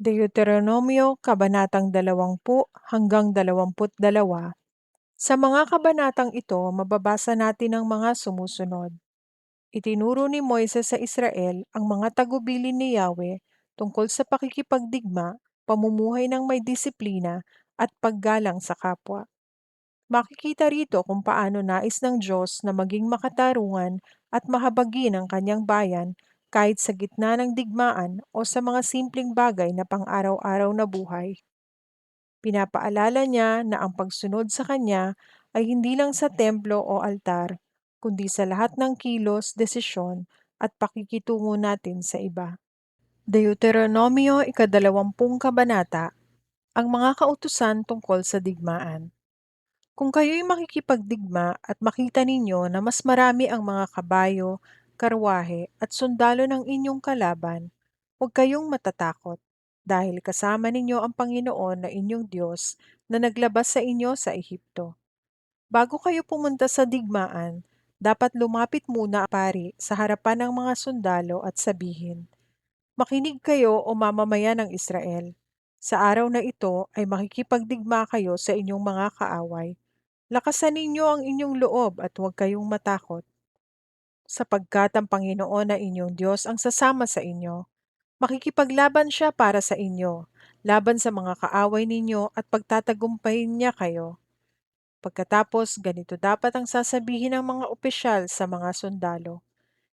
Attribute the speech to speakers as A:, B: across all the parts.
A: Deuteronomio Kabanatang 20 hanggang 22. Sa mga kabanatang ito, mababasa natin ang mga sumusunod. Itinuro ni Moises sa Israel ang mga tagubilin ni Yahweh tungkol sa pakikipagdigma, pamumuhay ng may disiplina at paggalang sa kapwa. Makikita rito kung paano nais ng Diyos na maging makatarungan at mahabagin ang kanyang bayan kahit sa gitna ng digmaan o sa mga simpleng bagay na pang-araw-araw na buhay. Pinapaalala niya na ang pagsunod sa kanya ay hindi lang sa templo o altar, kundi sa lahat ng kilos, desisyon at pakikitungo natin sa iba. Deuteronomio ikadalawampung kabanata, ang mga kautusan tungkol sa digmaan. Kung kayo'y makikipagdigma at makita ninyo na mas marami ang mga kabayo, karwahe at sundalo ng inyong kalaban, huwag kayong matatakot, dahil kasama ninyo ang Panginoon na inyong Diyos na naglabas sa inyo sa Ehipto. Bago kayo pumunta sa digmaan, dapat lumapit muna pari sa harapan ng mga sundalo at sabihin, Makinig kayo o mamamayan ng Israel. Sa araw na ito ay makikipagdigma kayo sa inyong mga kaaway. Lakasan ninyo ang inyong loob at huwag kayong matakot sapagkat ang Panginoon na inyong Diyos ang sasama sa inyo. Makikipaglaban siya para sa inyo, laban sa mga kaaway ninyo at pagtatagumpayin niya kayo. Pagkatapos, ganito dapat ang sasabihin ng mga opisyal sa mga sundalo.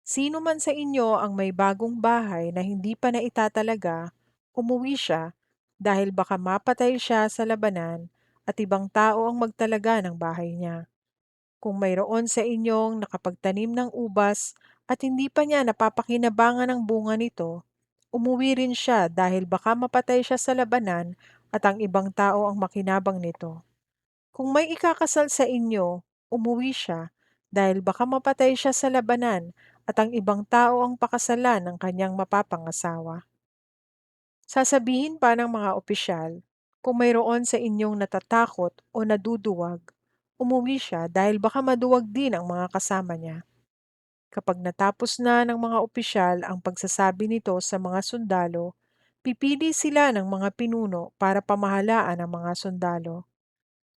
A: Sino man sa inyo ang may bagong bahay na hindi pa naitatalaga, umuwi siya dahil baka mapatay siya sa labanan at ibang tao ang magtalaga ng bahay niya. Kung mayroon sa inyong nakapagtanim ng ubas at hindi pa niya napapakinabangan ang bunga nito, umuwi rin siya dahil baka mapatay siya sa labanan at ang ibang tao ang makinabang nito. Kung may ikakasal sa inyo, umuwi siya dahil baka mapatay siya sa labanan at ang ibang tao ang pakasalan ng kanyang mapapangasawa. Sasabihin pa ng mga opisyal, kung mayroon sa inyong natatakot o naduduwag, umuwi siya dahil baka maduwag din ang mga kasama niya. Kapag natapos na ng mga opisyal ang pagsasabi nito sa mga sundalo, pipili sila ng mga pinuno para pamahalaan ang mga sundalo.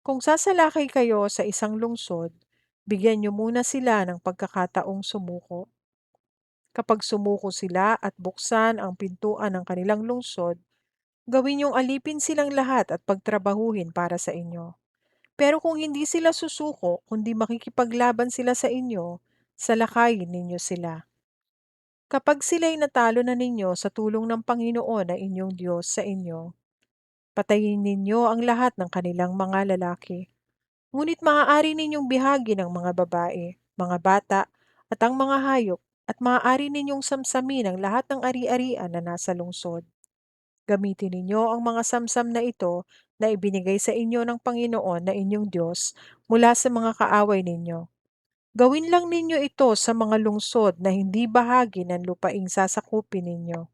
A: Kung sasalakay kayo sa isang lungsod, bigyan niyo muna sila ng pagkakataong sumuko. Kapag sumuko sila at buksan ang pintuan ng kanilang lungsod, gawin niyong alipin silang lahat at pagtrabahuhin para sa inyo. Pero kung hindi sila susuko, kundi makikipaglaban sila sa inyo, salakayin ninyo sila. Kapag sila'y natalo na ninyo sa tulong ng Panginoon na inyong Diyos sa inyo, patayin ninyo ang lahat ng kanilang mga lalaki. Ngunit maaari ninyong bihagi ng mga babae, mga bata, at ang mga hayop, at maaari ninyong samsamin ang lahat ng ari-arian na nasa lungsod. Gamitin ninyo ang mga samsam na ito na ibinigay sa inyo ng Panginoon na inyong Diyos mula sa mga kaaway ninyo. Gawin lang ninyo ito sa mga lungsod na hindi bahagi ng lupaing sasakupin ninyo.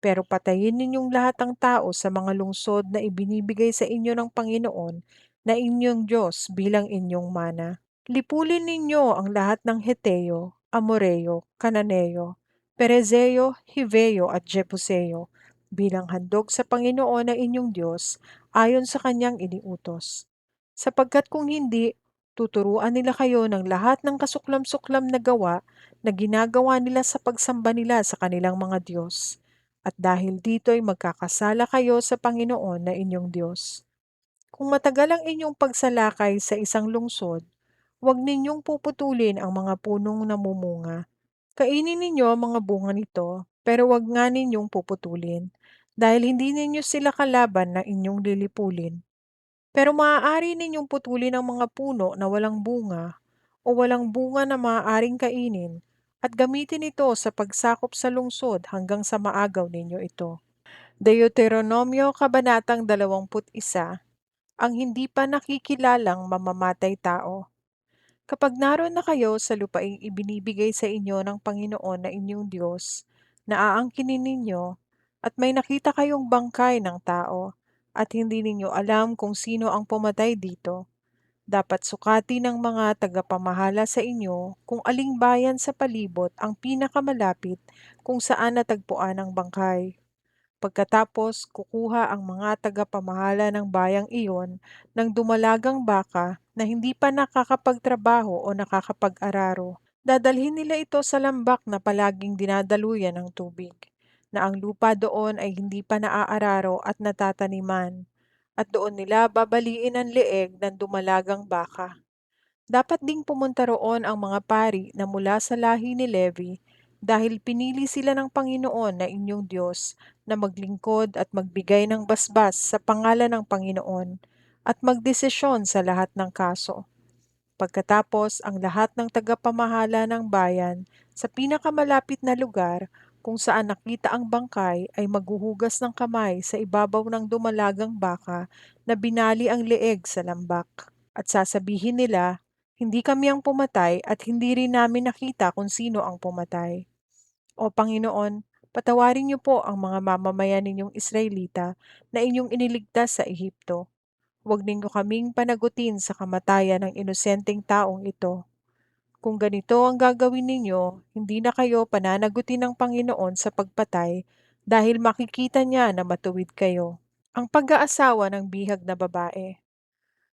A: Pero patayin ninyong lahat ng tao sa mga lungsod na ibinibigay sa inyo ng Panginoon na inyong Diyos bilang inyong mana. Lipulin ninyo ang lahat ng Heteo, Amoreo, Kananeo, Perezeo, Hiveo at Jebuseo bilang handog sa Panginoon na inyong Diyos ayon sa kanyang iniutos. Sapagkat kung hindi, tuturuan nila kayo ng lahat ng kasuklam-suklam na gawa na ginagawa nila sa pagsamba nila sa kanilang mga Diyos. At dahil dito'y magkakasala kayo sa Panginoon na inyong Diyos. Kung matagal ang inyong pagsalakay sa isang lungsod, huwag ninyong puputulin ang mga punong namumunga. Kainin ninyo ang mga bunga nito, pero huwag nga ninyong puputulin, dahil hindi ninyo sila kalaban na inyong lilipulin. Pero maaari ninyong putulin ang mga puno na walang bunga o walang bunga na maaaring kainin at gamitin ito sa pagsakop sa lungsod hanggang sa maagaw ninyo ito. Deuteronomio Kabanatang 21 Ang hindi pa nakikilalang mamamatay tao Kapag naroon na kayo sa lupaing ibinibigay sa inyo ng Panginoon na inyong Diyos, naaangkinin ninyo at may nakita kayong bangkay ng tao at hindi ninyo alam kung sino ang pumatay dito. Dapat sukati ng mga tagapamahala sa inyo kung aling bayan sa palibot ang pinakamalapit kung saan natagpuan ang bangkay. Pagkatapos, kukuha ang mga tagapamahala ng bayang iyon ng dumalagang baka na hindi pa nakakapagtrabaho o nakakapag-araro. Dadalhin nila ito sa lambak na palaging dinadaluyan ng tubig, na ang lupa doon ay hindi pa naaararo at natataniman, at doon nila babaliin ang leeg ng dumalagang baka. Dapat ding pumunta roon ang mga pari na mula sa lahi ni Levi dahil pinili sila ng Panginoon na inyong Diyos na maglingkod at magbigay ng basbas sa pangalan ng Panginoon at magdesisyon sa lahat ng kaso. Pagkatapos, ang lahat ng tagapamahala ng bayan sa pinakamalapit na lugar kung saan nakita ang bangkay ay maghuhugas ng kamay sa ibabaw ng dumalagang baka na binali ang leeg sa lambak. At sasabihin nila, hindi kami ang pumatay at hindi rin namin nakita kung sino ang pumatay. O Panginoon, patawarin niyo po ang mga mamamayan ninyong Israelita na inyong iniligtas sa Ehipto. Huwag ninyo kaming panagutin sa kamatayan ng inosenteng taong ito. Kung ganito ang gagawin ninyo, hindi na kayo pananagutin ng Panginoon sa pagpatay dahil makikita niya na matuwid kayo. Ang pag-aasawa ng bihag na babae.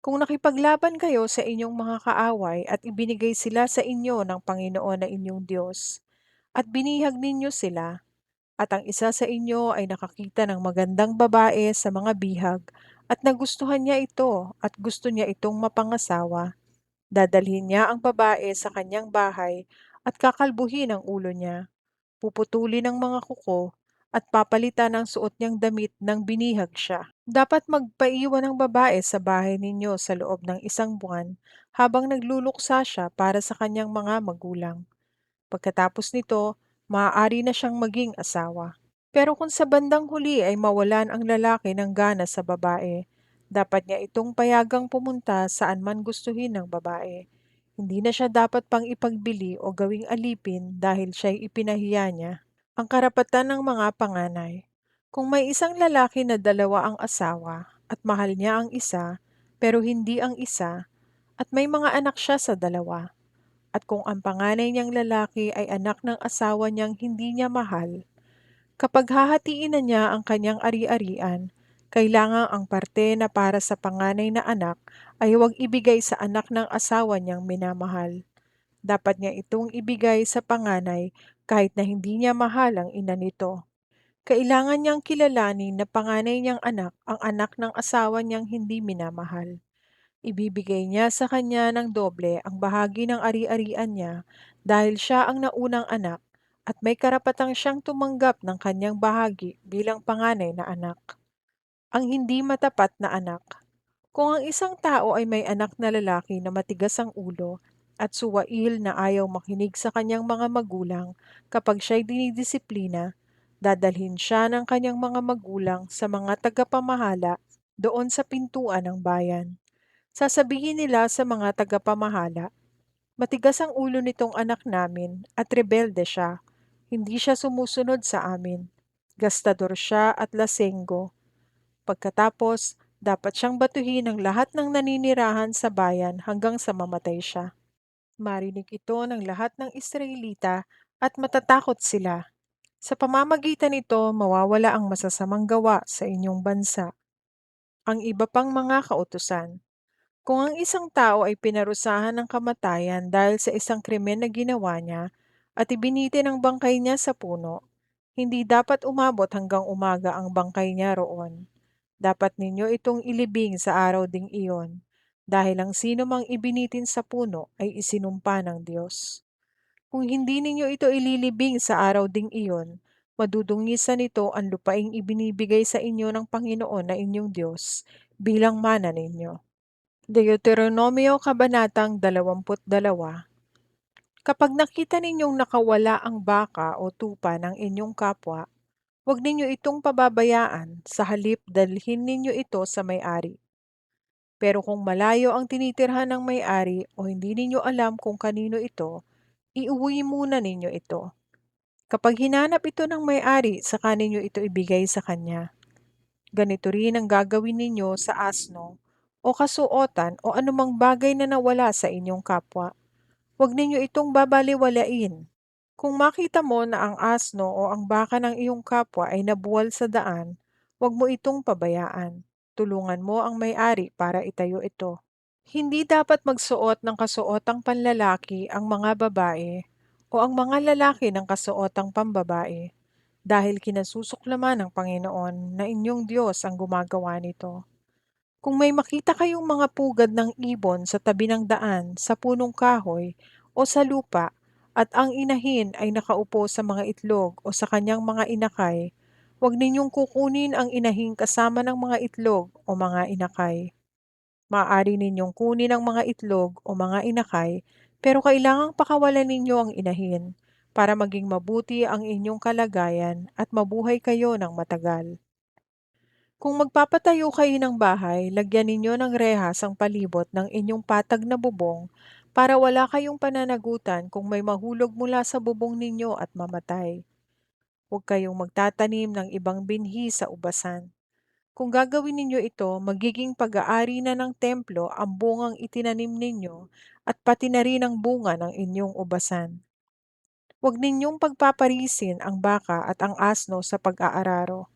A: Kung nakipaglaban kayo sa inyong mga kaaway at ibinigay sila sa inyo ng Panginoon na inyong Diyos, at binihag ninyo sila, at ang isa sa inyo ay nakakita ng magandang babae sa mga bihag, at nagustuhan niya ito at gusto niya itong mapangasawa, dadalhin niya ang babae sa kanyang bahay at kakalbuhin ang ulo niya, puputulin ang mga kuko, at papalitan ang suot niyang damit ng binihag siya. Dapat magpaiwan ang babae sa bahay ninyo sa loob ng isang buwan habang nagluluksa siya para sa kanyang mga magulang. Pagkatapos nito, maaari na siyang maging asawa. Pero kung sa bandang huli ay mawalan ang lalaki ng gana sa babae, dapat niya itong payagang pumunta saan man gustuhin ng babae. Hindi na siya dapat pang ipagbili o gawing alipin dahil siya'y ipinahiya niya. Ang karapatan ng mga panganay. Kung may isang lalaki na dalawa ang asawa at mahal niya ang isa, pero hindi ang isa, at may mga anak siya sa dalawa, at kung ang panganay niyang lalaki ay anak ng asawa niyang hindi niya mahal, kapag hahatiin na niya ang kanyang ari-arian, kailangan ang parte na para sa panganay na anak ay huwag ibigay sa anak ng asawa niyang minamahal. Dapat niya itong ibigay sa panganay kahit na hindi niya mahal ang ina nito. Kailangan niyang kilalanin na panganay niyang anak ang anak ng asawa niyang hindi minamahal. Ibibigay niya sa kanya ng doble ang bahagi ng ari-arian niya dahil siya ang naunang anak at may karapatang siyang tumanggap ng kanyang bahagi bilang panganay na anak. Ang hindi matapat na anak. Kung ang isang tao ay may anak na lalaki na matigas ang ulo at suwail na ayaw makinig sa kanyang mga magulang kapag siya'y dinidisiplina, dadalhin siya ng kanyang mga magulang sa mga tagapamahala doon sa pintuan ng bayan. Sasabihin nila sa mga tagapamahala, Matigas ang ulo nitong anak namin at rebelde siya. Hindi siya sumusunod sa amin. Gastador siya at lasenggo. Pagkatapos, dapat siyang batuhin ng lahat ng naninirahan sa bayan hanggang sa mamatay siya. Marinig ito ng lahat ng Israelita at matatakot sila. Sa pamamagitan nito, mawawala ang masasamang gawa sa inyong bansa. Ang iba pang mga kautusan. Kung ang isang tao ay pinarusahan ng kamatayan dahil sa isang krimen na ginawa niya at ibinitin ang bangkay niya sa puno, hindi dapat umabot hanggang umaga ang bangkay niya roon. Dapat ninyo itong ilibing sa araw ding iyon, dahil ang sino mang ibinitin sa puno ay isinumpa ng Diyos. Kung hindi ninyo ito ililibing sa araw ding iyon, madudungisan nito ang lupaing ibinibigay sa inyo ng Panginoon na inyong Diyos bilang mana ninyo. Deuteronomio Kabanatang 22 Kapag nakita ninyong nakawala ang baka o tupa ng inyong kapwa, huwag ninyo itong pababayaan, sa halip dalhin ninyo ito sa may-ari. Pero kung malayo ang tinitirhan ng may-ari o hindi ninyo alam kung kanino ito, iuwi muna ninyo ito. Kapag hinanap ito ng may-ari, saka ninyo ito ibigay sa kanya. Ganito rin ang gagawin ninyo sa asno o kasuotan o anumang bagay na nawala sa inyong kapwa. Huwag ninyo itong babaliwalain. Kung makita mo na ang asno o ang baka ng iyong kapwa ay nabuwal sa daan, huwag mo itong pabayaan. Tulungan mo ang may-ari para itayo ito. Hindi dapat magsuot ng kasuotang panlalaki ang mga babae o ang mga lalaki ng kasuotang pambabae dahil kinasusuklaman ng Panginoon na inyong Diyos ang gumagawa nito. Kung may makita kayong mga pugad ng ibon sa tabi ng daan, sa punong kahoy, o sa lupa, at ang inahin ay nakaupo sa mga itlog o sa kanyang mga inakay, huwag ninyong kukunin ang inahin kasama ng mga itlog o mga inakay. Maaari ninyong kunin ang mga itlog o mga inakay, pero kailangang pakawalan ninyo ang inahin para maging mabuti ang inyong kalagayan at mabuhay kayo ng matagal. Kung magpapatayo kayo ng bahay, lagyan ninyo ng rehas ang palibot ng inyong patag na bubong para wala kayong pananagutan kung may mahulog mula sa bubong ninyo at mamatay. Huwag kayong magtatanim ng ibang binhi sa ubasan. Kung gagawin ninyo ito, magiging pag-aari na ng templo ang bungang itinanim ninyo at pati na rin ang bunga ng inyong ubasan. Huwag ninyong pagpaparisin ang baka at ang asno sa pag-aararo.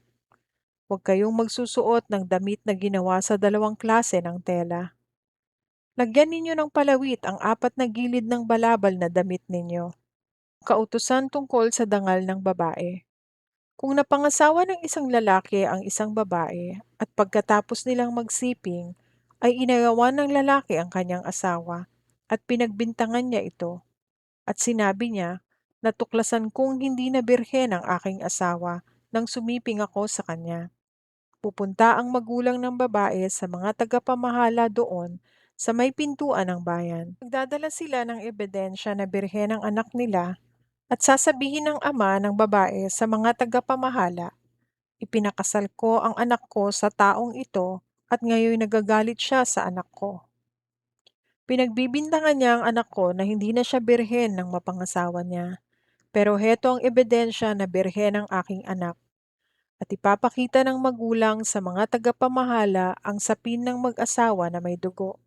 A: Huwag kayong magsusuot ng damit na ginawa sa dalawang klase ng tela. Lagyan ninyo ng palawit ang apat na gilid ng balabal na damit ninyo. Kautusan tungkol sa dangal ng babae. Kung napangasawa ng isang lalaki ang isang babae at pagkatapos nilang magsiping, ay inagawan ng lalaki ang kanyang asawa at pinagbintangan niya ito. At sinabi niya, natuklasan kong hindi na birhen ang aking asawa nang sumiping ako sa kanya. Pupunta ang magulang ng babae sa mga tagapamahala doon sa may pintuan ng bayan. Magdadala sila ng ebidensya na birhen ang anak nila at sasabihin ng ama ng babae sa mga tagapamahala, Ipinakasal ko ang anak ko sa taong ito at ngayon nagagalit siya sa anak ko. Pinagbibintangan niya ang anak ko na hindi na siya birhen ng mapangasawa niya. Pero heto ang ebidensya na birhen ang aking anak at ipapakita ng magulang sa mga tagapamahala ang sapin ng mag-asawa na may dugo.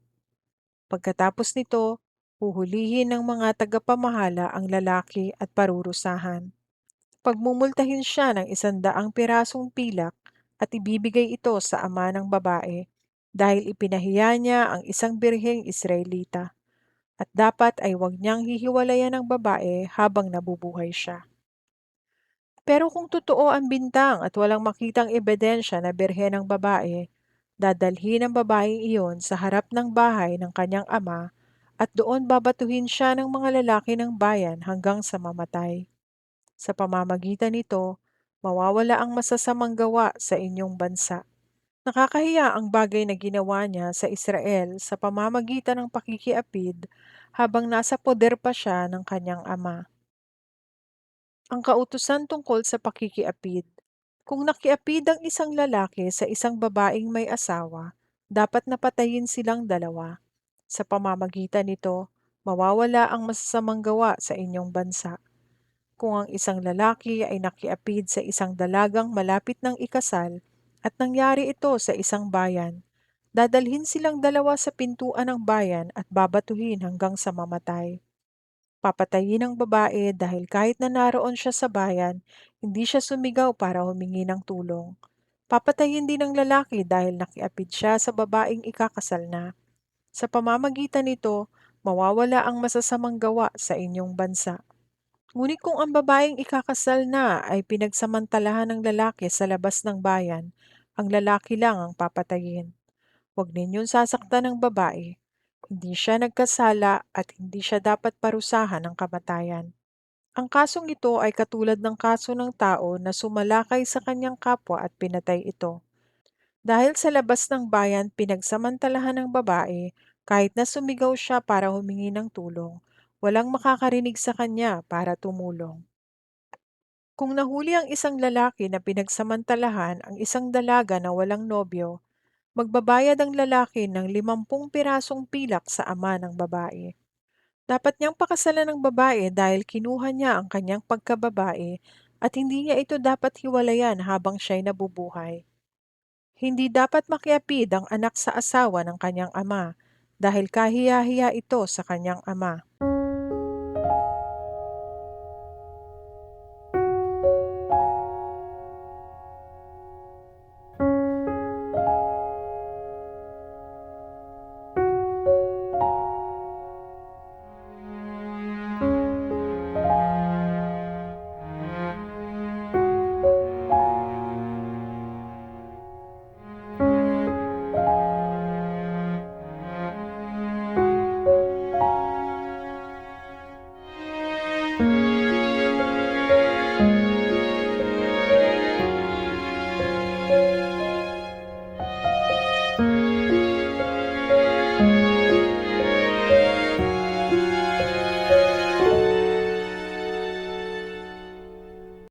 A: Pagkatapos nito, huhulihin ng mga tagapamahala ang lalaki at parurusahan. Pagmumultahin siya ng isandaang pirasong pilak at ibibigay ito sa ama ng babae dahil ipinahiya niya ang isang birheng Israelita at dapat ay huwag niyang hihiwalayan ng babae habang nabubuhay siya. Pero kung totoo ang bintang at walang makitang ebidensya na birhen ng babae, dadalhin ang babaeng iyon sa harap ng bahay ng kanyang ama at doon babatuhin siya ng mga lalaki ng bayan hanggang sa mamatay. Sa pamamagitan nito, mawawala ang masasamang gawa sa inyong bansa. Nakakahiya ang bagay na ginawa niya sa Israel sa pamamagitan ng pakikiapid habang nasa poder pa siya ng kanyang ama. Ang kautusan tungkol sa pakikiapid. Kung nakiapid ang isang lalaki sa isang babaeng may asawa, dapat napatayin silang dalawa. Sa pamamagitan nito, mawawala ang masasamang gawa sa inyong bansa. Kung ang isang lalaki ay nakiapid sa isang dalagang malapit ng ikasal at nangyari ito sa isang bayan, dadalhin silang dalawa sa pintuan ng bayan at babatuhin hanggang sa mamatay. Papatayin ng babae dahil kahit na naroon siya sa bayan, hindi siya sumigaw para humingi ng tulong. Papatayin din ng lalaki dahil nakiapid siya sa babaeng ikakasal na. Sa pamamagitan nito, mawawala ang masasamang gawa sa inyong bansa. Ngunit kung ang babaeng ikakasal na ay pinagsamantalahan ng lalaki sa labas ng bayan, ang lalaki lang ang papatayin. Huwag ninyong sasaktan ng babae hindi siya nagkasala at hindi siya dapat parusahan ng kamatayan. Ang kasong ito ay katulad ng kaso ng tao na sumalakay sa kanyang kapwa at pinatay ito. Dahil sa labas ng bayan pinagsamantalahan ng babae, kahit na sumigaw siya para humingi ng tulong, walang makakarinig sa kanya para tumulong. Kung nahuli ang isang lalaki na pinagsamantalahan ang isang dalaga na walang nobyo, magbabayad ang lalaki ng limampung pirasong pilak sa ama ng babae. Dapat niyang pakasalan ng babae dahil kinuha niya ang kanyang pagkababae at hindi niya ito dapat hiwalayan habang siya'y nabubuhay. Hindi dapat makiapid ang anak sa asawa ng kanyang ama dahil kahiya-hiya ito sa kanyang ama.